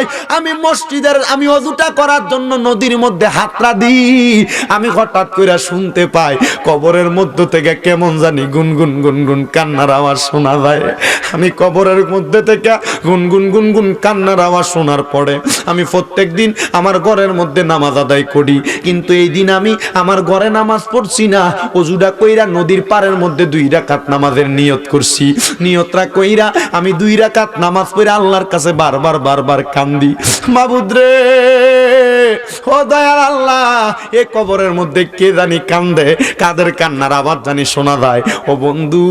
যায় আমি মসজিদের, আমি অজুটা করার জন্য নদীর মধ্যে হাতরা দিই। আমি হঠাৎ করে শুনতে পাই, কবরের মধ্য থেকে কেমন জানি গুনগুন গুনগুন কান্নার আওয়াজ শোনা যায়। আমি কবরের মধ্যে থেকে গুনগুন গুনগুন কান্নার আওয়াজ শোনার পরে আমি প্রত্যেক দিন আমার ঘরের মধ্যে নামাজ আদায় করি। কিন্তু এই দিন আমি আমার ঘরে নামাজ পড়ছি না অজুটা কইরা নদীর পাড়ের মধ্যে দুই রাকাত নামাজের নিয়ত করছি। নিয়তরা কইরা আমি দুই রাকাত নামাজ পড়ে আল্লাহর কাছে বারবার বারবার কান্দি। মাবুদ রে, ও দয়াল আল্লাহ, এ কবরের মধ্যে কে জানি কান্দে, কাদের কান্নার আবার জানি শোনা যায়। ও বন্ধু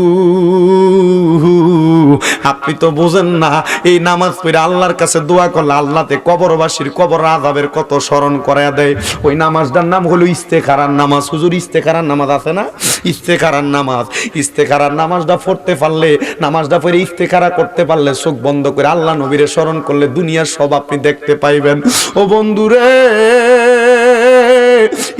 আপনি তো বোঝেন না, এই নামাজ পড়ে আল্লাহর কাছে দোয়া করলে আল্লাহতে কবরবাসীর কবর আজাবের কত স্মরণ করায় দেয়। ওই নামাজটার নাম হলো ইস্তেখারার নামাজ। হুজুর, ইস্তেখারার নামাজ আছে না? ইস্তেখারার নামাজ। ইস্তেখারার নামাজটা পড়তে পারলে, নামাজটা পড়ে ইস্তেখারা করতে পারলে চোখ বন্ধ করে আল্লাহ নবীরে স্মরণ করলে দুনিয়ার সব আপনি দেখতে পাইবেন। ও বন্ধুরে!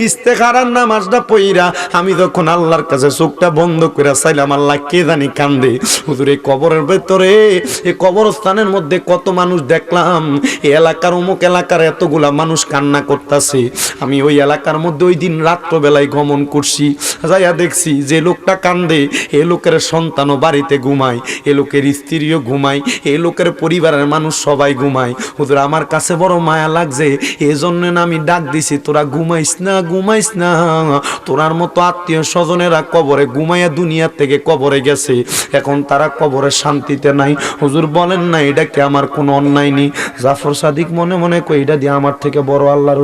ইস্তেখারার নামাজটা পইরা আমি যখন আল্লাহর কাছে চোখটা বন্ধ করে চাইলাম, আল্লাহ কে জানি কান্দে। হুজুর, এই কবরের ভেতরে, এই কবরস্থানের মধ্যে কত মানুষ দেখলাম, এই এলাকার অমুক এলাকার এতগুলা মানুষ কান্না করতেছে। আমি ওই এলাকার মধ্যে ওই দিন রাত্রবেলায় গমন করছি, যাইয়া দেখছি যে লোকটা কান্দে, এ লোকের সন্তানও বাড়িতে ঘুমায়, এ লোকের স্ত্রীও ঘুমায়, এ লোকের পরিবারের মানুষ সবাই ঘুমায়। হুজুর, আমার কাছে বড় মায়া লাগছে, এজন্য আমি ডাক দিছি, তোরা ঘুমাইস না ঘুমাইস না। তোরার মতো আত্মীয় স্বজনেরা কবরে ঘুমাইয়া দুনিয়া থেকে কবরে গেছে। এখন তারা কবরে শান্তিতে নাই। হুজুর বলেন না, এটা কি আমার কোনো অন্যায় নেই জাফর সাদিক মনে মনে কই এটা দিয়ে আমার থেকে বড় আল্লাহর